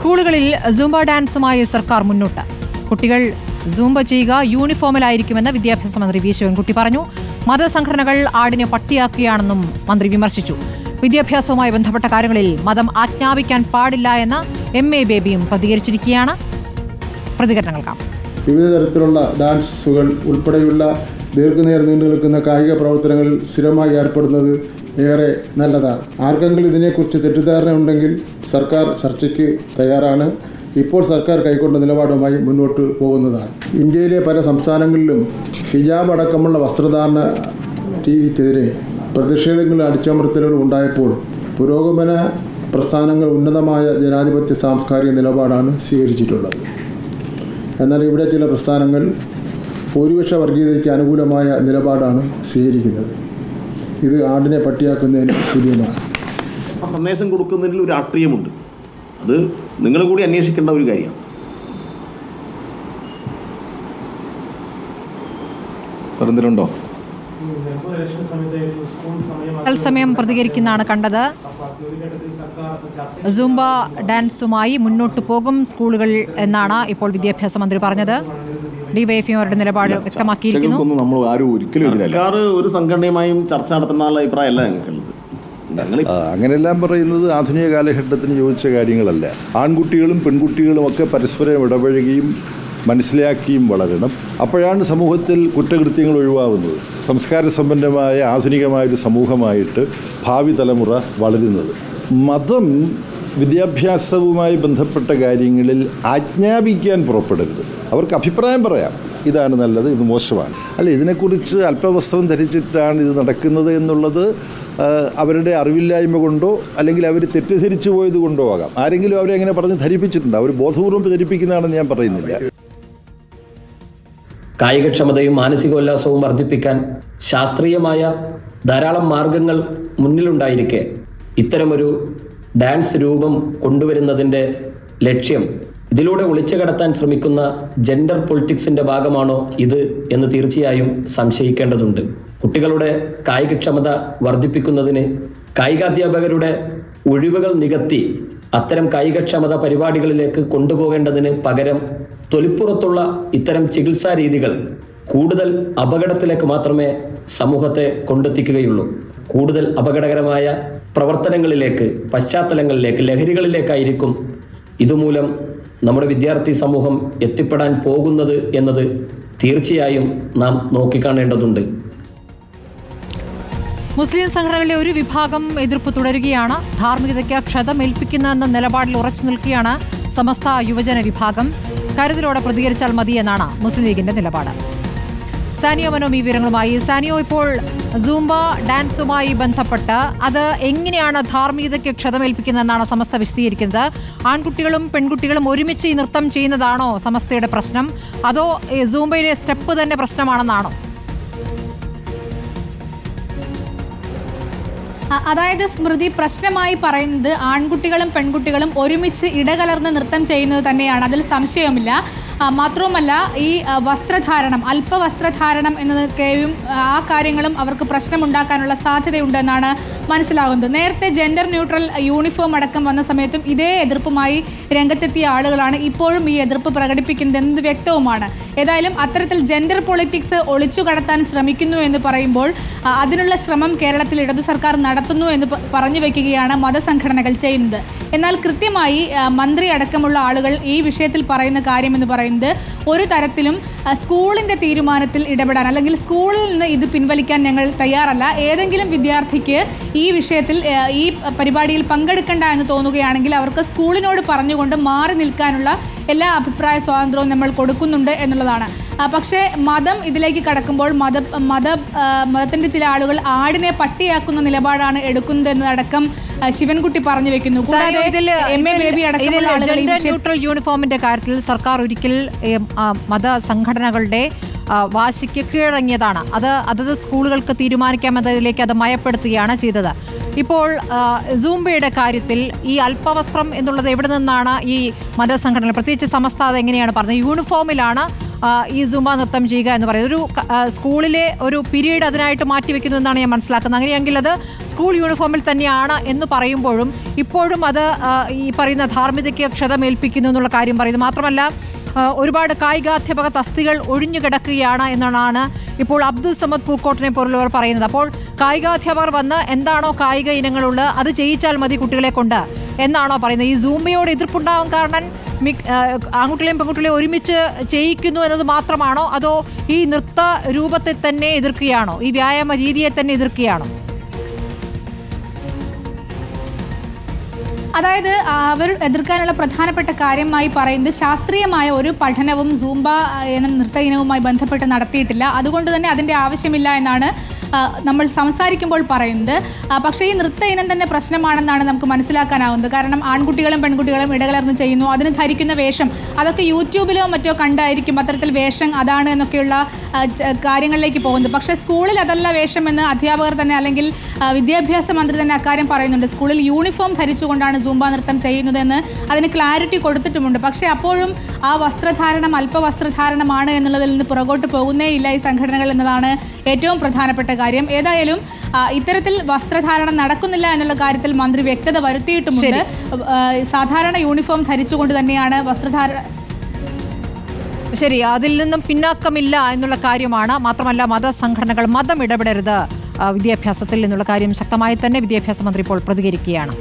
സ്കൂളുകളിൽ സൂംബ ഡാൻസുമായി സർക്കാർ മുന്നോട്ട്. കുട്ടികൾ സൂംബ ചെയ്യുക യൂണിഫോമിലായിരിക്കുമെന്ന് വിദ്യാഭ്യാസ മന്ത്രി വി. ശിവൻകുട്ടി പറഞ്ഞു. മതസംഘടനകൾ ആടിനെ പട്ടിയാക്കുകയാണെന്നും മന്ത്രി വിമർശിച്ചു. വിദ്യാഭ്യാസവുമായി ബന്ധപ്പെട്ട കാര്യങ്ങളിൽ മതം ആജ്ഞാപിക്കാൻ പാടില്ല എന്ന് എം. എ. ബേബിയും പ്രതികരിച്ചിരിക്കുകയാണ്. പ്രതികരണങ്ങൾ വിവിധ തരത്തിലുള്ള ഡാൻസുകൾ ഉൾപ്പെടെയുള്ള ദീർഘനേരം നീണ്ടു നിൽക്കുന്ന കായിക പ്രവർത്തനങ്ങളിൽ സ്ഥിരമായി ഏർപ്പെടുന്നത് ഏറെ നല്ലതാണ്. ആർക്കെങ്കിലും ഇതിനെക്കുറിച്ച് തെറ്റിദ്ധാരണ ഉണ്ടെങ്കിൽ സർക്കാർ ചർച്ചയ്ക്ക് തയ്യാറാണ്. ഇപ്പോൾ സർക്കാർ കൈക്കൊണ്ട നിലപാടുമായി മുന്നോട്ട് പോകുന്നതാണ്. ഇന്ത്യയിലെ പല സംസ്ഥാനങ്ങളിലും ഹിജാബ് അടക്കമുള്ള വസ്ത്രധാരണ രീതിക്കെതിരെ പ്രതിഷേധങ്ങൾ അടിച്ചമർത്തലുകൾ ഉണ്ടായപ്പോൾ പുരോഗമന പ്രസ്ഥാനങ്ങൾ ഉന്നതമായ ജനാധിപത്യ സാംസ്കാരിക നിലപാടാണ് സ്വീകരിച്ചിട്ടുള്ളത്. എന്നാൽ ഇവിടെ ചില പ്രസ്ഥാനങ്ങൾ ഭൂരിപക്ഷ വർഗീയതയ്ക്ക് അനുകൂലമായ നിലപാടാണ് സ്വീകരിക്കുന്നത്. ഇത് ആടിനെ പട്ടിയാക്കുന്നതിന് തുല്യമാണ്. ആ സന്ദേശം കൊടുക്കുന്നതിൽ ഒരു രാഷ്ട്രീയമുണ്ട്. അത് നിങ്ങൾ കൂടി അന്വേഷിക്കേണ്ട ഒരു കാര്യമാണ്. തത്സമയം പ്രതികരിക്കുന്നതാണ് കണ്ടത്. സൂംബ ഡാൻസുമായി മുന്നോട്ടു പോകും സ്കൂളുകൾ എന്നാണ് ഇപ്പോൾ വിദ്യാഭ്യാസ മന്ത്രി പറഞ്ഞത്. ഡിവൈഎഫ്ഐ അവരുടെ നിലപാട് വ്യക്തമാക്കിയിരിക്കുന്നു. നമ്മൾ ആരും ഒരിക്കലും സർക്കാർ ഒരു സംഘടനയുമായും ചർച്ച നടത്തുന്നുള്ള അഭിപ്രായമല്ല ഞങ്ങൾക്കുള്ളത് അങ്ങനെല്ലാം പറയുന്നത് ആധുനിക കാലഘട്ടത്തിന് യോജിച്ച കാര്യങ്ങളല്ല. ആൺകുട്ടികളും പെൺകുട്ടികളും ഒക്കെ പരസ്പരം ഇടപഴകിയും മനസ്സിലാക്കിയും വളരണം. അപ്പോഴാണ് സമൂഹത്തിൽ കുറ്റകൃത്യങ്ങൾ ഒഴിവാകുന്നത്. സംസ്കാര സമ്പന്നമായ ആധുനികമായൊരു സമൂഹമായിട്ട് ഭാവി തലമുറ വളരുന്നത്. മതം വിദ്യാഭ്യാസവുമായി ബന്ധപ്പെട്ട കാര്യങ്ങളിൽ ആജ്ഞാപിക്കാൻ പുറപ്പെടരുത്. അവർക്ക് അഭിപ്രായം പറയാം. ഇതാണ് നല്ലത് ഇത് മോശമാണ്. അല്ല ഇതിനെക്കുറിച്ച് അല്പവസ്ത്രം ധരിച്ചിട്ടാണ് ഇത് നടക്കുന്നത് എന്നുള്ളത് അവരുടെ അറിവില്ലായ്മ കൊണ്ടോ അല്ലെങ്കിൽ അവർ തെറ്റിദ്ധരിച്ചു പോയത് കൊണ്ടോ ആകാം. ആരെങ്കിലും അവരെ അങ്ങനെ പറഞ്ഞ് ധരിപ്പിച്ചിട്ടുണ്ട്? അവർ ബോധപൂർവം ധരിപ്പിക്കുന്നതാണെന്ന് ഞാൻ പറയുന്നില്ല. കായികക്ഷമതയും മാനസികോല്ലാസവും വർദ്ധിപ്പിക്കാൻ ശാസ്ത്രീയമായ ധാരാളം മാർഗങ്ങൾ മുന്നിലുണ്ടായിരിക്കെ. ഇത്തരമൊരു ഡാൻസ് രൂപം കൊണ്ടുവരുന്നതിന്റെ ലക്ഷ്യം. ഇതിലൂടെ ഒളിച്ചു കടത്താൻ ശ്രമിക്കുന്ന ജെൻഡർ പൊളിറ്റിക്സിന്റെ ഭാഗമാണോ ഇത് എന്ന് തീർച്ചയായും സംശയിക്കേണ്ടതുണ്ട്. കുട്ടികളുടെ കായികക്ഷമത വർദ്ധിപ്പിക്കുന്നതിന് കായികാധ്യാപകരുടെ ഒഴിവുകൾ നികത്തി അത്തരം കായികക്ഷമത പരിപാടികളിലേക്ക് കൊണ്ടുപോകേണ്ടതിന് പകരം തൊലിപ്പുറത്തുള്ള ഇത്തരം ചികിത്സാ രീതികൾ കൂടുതൽ അപകടത്തിലേക്ക് മാത്രമേ സമൂഹത്തെ കൊണ്ടെത്തിക്കുകയുള്ളൂ. കൂടുതൽ അപകടകരമായ പ്രവർത്തനങ്ങളിലേക്ക് പശ്ചാത്തലങ്ങളിലേക്ക് ലഹരികളിലേക്കായിരിക്കും ഇതുമൂലം നമ്മുടെ വിദ്യാർത്ഥി സമൂഹം എത്തിപ്പെടാൻ പോകുന്നത് എന്നത് തീർച്ചയായും നാം നോക്കിക്കാണേണ്ടതുണ്ട്. മുസ്ലിം സംഘടനകളിലെ ഒരു വിഭാഗം എതിർപ്പ് തുടരുകയാണ്. ധാർമ്മികതയ്ക്ക് ക്ഷതമേൽപ്പിക്കുന്നെന്ന നിലപാടിൽ ഉറച്ചു നിൽക്കുകയാണ് സമസ്ത യുവജന വിഭാഗം. കരുതലോടെ പ്രതികരിച്ചാൽ മതിയെന്നാണ് മുസ്ലിം ലീഗിന്റെ നിലപാട്. സാനിയോ ഈ വിവരങ്ങളുമായി. സാനിയോ ഇപ്പോൾ സൂംബ ഡാൻസുമായി ബന്ധപ്പെട്ട് അത് എങ്ങനെയാണ് ധാർമ്മികതയ്ക്ക് ക്ഷതമേൽപ്പിക്കുന്നതെന്നാണ് സമസ്ത വിശദീകരിക്കുന്നത്. ആൺകുട്ടികളും പെൺകുട്ടികളും ഒരുമിച്ച് ഈ നൃത്തം ചെയ്യുന്നതാണോ സമസ്തയുടെ പ്രശ്നം? അതോ സൂംബയിലെ സ്റ്റെപ്പ് തന്നെ പ്രശ്നമാണെന്നാണോ? അതായത് സ്മൃതി പ്രശ്നമായി പറയുന്നത് ആൺകുട്ടികളും പെൺകുട്ടികളും ഒരുമിച്ച് ഇടകലർന്ന് നൃത്തം ചെയ്യുന്നത് തന്നെയാണ്. അതിൽ സംശയമില്ല മാത്രവുമല്ല ഈ വസ്ത്രധാരണം അല്പ വസ്ത്രധാരണം എന്നതൊക്കെയും ആ, കാര്യങ്ങളും അവർക്ക് പ്രശ്നമുണ്ടാക്കാനുള്ള സാധ്യതയുണ്ടെന്നാണ് മനസ്സിലാകുന്നത്. നേരത്തെ ജെൻഡർ ന്യൂട്രൽ യൂണിഫോം അടക്കം വന്ന സമയത്തും ഇതേ എതിർപ്പുമായി രംഗത്തെത്തിയ ആളുകളാണ് ഇപ്പോഴും ഈ എതിർപ്പ് പ്രകടിപ്പിക്കുന്നത് എന്നത് വ്യക്തവുമാണ്. ഏതായാലും അത്തരത്തിൽ ജെൻഡർ പൊളിറ്റിക്സ് ഒളിച്ചു കടത്താൻ ശ്രമിക്കുന്നു എന്ന് പറയുമ്പോൾ അതിനുള്ള ശ്രമം കേരളത്തിൽ ഇടതു സർക്കാർ നടത്തുന്നു എന്ന് പറഞ്ഞു വെക്കുകയാണ് മതസംഘടനകൾ ചെയ്യുന്നത്. എന്നാൽ കൃത്യമായി മന്ത്രി അടക്കമുള്ള ആളുകൾ ഈ വിഷയത്തിൽ പറയുന്ന കാര്യം എന്ന് പറയുന്നത് ഒരു തരത്തിലും സ്കൂളിന്റെ തീരുമാനത്തിൽ ഇടപെടാൻ അല്ലെങ്കിൽ സ്കൂളിൽ നിന്ന് ഇത് പിൻവലിക്കാൻ ഞങ്ങൾ തയ്യാറല്ല. ഏതെങ്കിലും വിദ്യാർത്ഥിക്ക് ഈ വിഷയത്തിൽ ഈ പരിപാടിയിൽ പങ്കെടുക്കണ്ട എന്ന് തോന്നുകയാണെങ്കിൽ അവർക്ക് സ്കൂളിനോട് പറഞ്ഞുകൊണ്ട് മാറി നിൽക്കാനുള്ള എല്ലാ അഭിപ്രായ സ്വാതന്ത്ര്യവും നമ്മൾ കൊടുക്കുന്നുണ്ട് എന്നുള്ളതാണ്. പക്ഷേ മതം ഇതിലേക്ക് കടക്കുമ്പോൾ മത മത മതത്തിന്റെ മതത്തിന്റെ ചില ആളുകൾ ആടിനെ പട്ടിയാക്കുന്ന നിലപാടാണ് എടുക്കുന്നത് എന്നതടക്കം ശിവൻകുട്ടി പറഞ്ഞു വെക്കുന്നു. യൂണിഫോമിന്റെ കാര്യത്തിൽ സർക്കാർ ഒരിക്കൽ മത സംഘടനകളുടെ വാശിക്ക് കീഴടങ്ങിയതാണ്. അത് അതത് സ്കൂളുകൾക്ക് തീരുമാനിക്കാമെന്നതിലേക്ക് അത് മയപ്പെടുത്തുകയാണ് ചെയ്തത്. ഇപ്പോൾ സൂംബയുടെ കാര്യത്തിൽ ഈ അല്പവസ്ത്രം എന്നുള്ളത് എവിടെ നിന്നാണ് ഈ മതസംഘടനകൾ പ്രത്യേകിച്ച് സമസ്ത അത് എങ്ങനെയാണ് പറഞ്ഞത്? യൂണിഫോമിലാണ് ഈ സുംബ നൃത്തം ചെയ്യുക എന്ന് പറയുന്നത്. ഒരു സ്കൂളിലെ ഒരു പീരീഡ് അതിനായിട്ട് മാറ്റിവെക്കുന്നു എന്നാണ് ഞാൻ മനസ്സിലാക്കുന്നത്. അങ്ങനെയെങ്കിൽ അത് സ്കൂൾ യൂണിഫോമിൽ തന്നെയാണ് എന്ന് പറയുമ്പോഴും ഇപ്പോഴും അത് ഈ പറയുന്ന ധാർമ്മികതയ്ക്ക് ക്ഷതമേൽപ്പിക്കുന്നു എന്നുള്ള കാര്യം പറയുന്നു മാത്രമല്ല ഒരുപാട് കായികാധ്യാപക തസ്തികൾ ഒഴിഞ്ഞു കിടക്കുകയാണ് എന്നാണ് ഇപ്പോൾ അബ്ദുൾ സമദ് പൂക്കോട്ടിനെ പോലുള്ളവർ പറയുന്നത്. അപ്പോൾ കായികാധ്യാപകർ വന്ന് എന്താണോ കായിക ഇനങ്ങളുള്ളത് അത് ചെയ്യിച്ചാൽ മതി കുട്ടികളെ കൊണ്ട് എന്നാണോ പറയുന്നത്. ഈ സൂമിയോട് എതിർപ്പുണ്ടാവാൻ കാരണം ആൺകുട്ടികളെയും പെൺകുട്ടികളെയും ഒരുമിച്ച് ചെയ്യിക്കുന്നു എന്നത് മാത്രമാണോ? അതോ ഈ നൃത്ത രൂപത്തെ തന്നെ എതിർക്കുകയാണോ? ഈ വ്യായാമ രീതിയെ തന്നെ എതിർക്കുകയാണോ? അതായത് അവർ എതിർക്കാനുള്ള പ്രധാനപ്പെട്ട കാര്യമായി പറയുന്നത് ശാസ്ത്രീയമായ ഒരു പഠനവും സൂംബ എന്ന നൃത്ത ഇനവുമായി ബന്ധപ്പെട്ട് നടത്തിയിട്ടില്ല. അതുകൊണ്ട് തന്നെ അതിന്റെ ആവശ്യമില്ല എന്നാണ് നമ്മൾ സംസാരിക്കുമ്പോൾ പറയുന്നത്. പക്ഷേ ഈ നൃത്ത ഇനം തന്നെ പ്രശ്നമാണെന്നാണ് നമുക്ക് മനസ്സിലാക്കാനാവുന്നത്. കാരണം ആൺകുട്ടികളും പെൺകുട്ടികളും ഇടകലർന്ന് ചെയ്യുന്നു. അതിന് ധരിക്കുന്ന വേഷം അതൊക്കെ യൂട്യൂബിലോ മറ്റോ കണ്ടായിരിക്കും അത്തരത്തിൽ വേഷം അതാണ് എന്നൊക്കെയുള്ള കാര്യങ്ങളിലേക്ക് പോകുന്നത്. പക്ഷേ സ്കൂളിൽ അതല്ല വേഷമെന്ന് അധ്യാപകർ തന്നെ അല്ലെങ്കിൽ വിദ്യാഭ്യാസ മന്ത്രി തന്നെ അക്കാര്യം പറയുന്നുണ്ട്. സ്കൂളിൽ യൂണിഫോം ധരിച്ചുകൊണ്ടാണ് സൂംബ നൃത്തം ചെയ്യുന്നതെന്ന് അതിന് ക്ലാരിറ്റി കൊടുത്തിട്ടുമുണ്ട്. പക്ഷേ അപ്പോഴും ആ വസ്ത്രധാരണം അല്പവസ്ത്രധാരണമാണ് എന്നുള്ളതിൽ നിന്ന് പുറകോട്ട് പോകുന്നേ ഇല്ല ഈ സംഘടനകൾ എന്നതാണ് ഏറ്റവും പ്രധാനപ്പെട്ട കാര്യം. ഏതായാലും ഇത്തരത്തിൽ വസ്ത്രധാരണം നടക്കുന്നില്ല എന്നുള്ള കാര്യത്തിൽ മന്ത്രി വ്യക്തത വരുത്തിയിട്ടുമുണ്ട്. സാധാരണ യൂണിഫോം ധരിച്ചുകൊണ്ട് തന്നെയാണ് വസ്ത്രധാരണ ശരി അതിൽ നിന്നും പിന്നാക്കമില്ല എന്നുള്ള കാര്യമാണ്. മാത്രമല്ല മതസംഘടനകൾ മതം ഇടപെടരുത്. വിദ്യാഭ്യാസത്തിൽ എന്നുള്ള കാര്യം ശക്തമായി തന്നെ വിദ്യാഭ്യാസ മന്ത്രി ഇപ്പോൾ പ്രതികരിക്കുകയാണ്.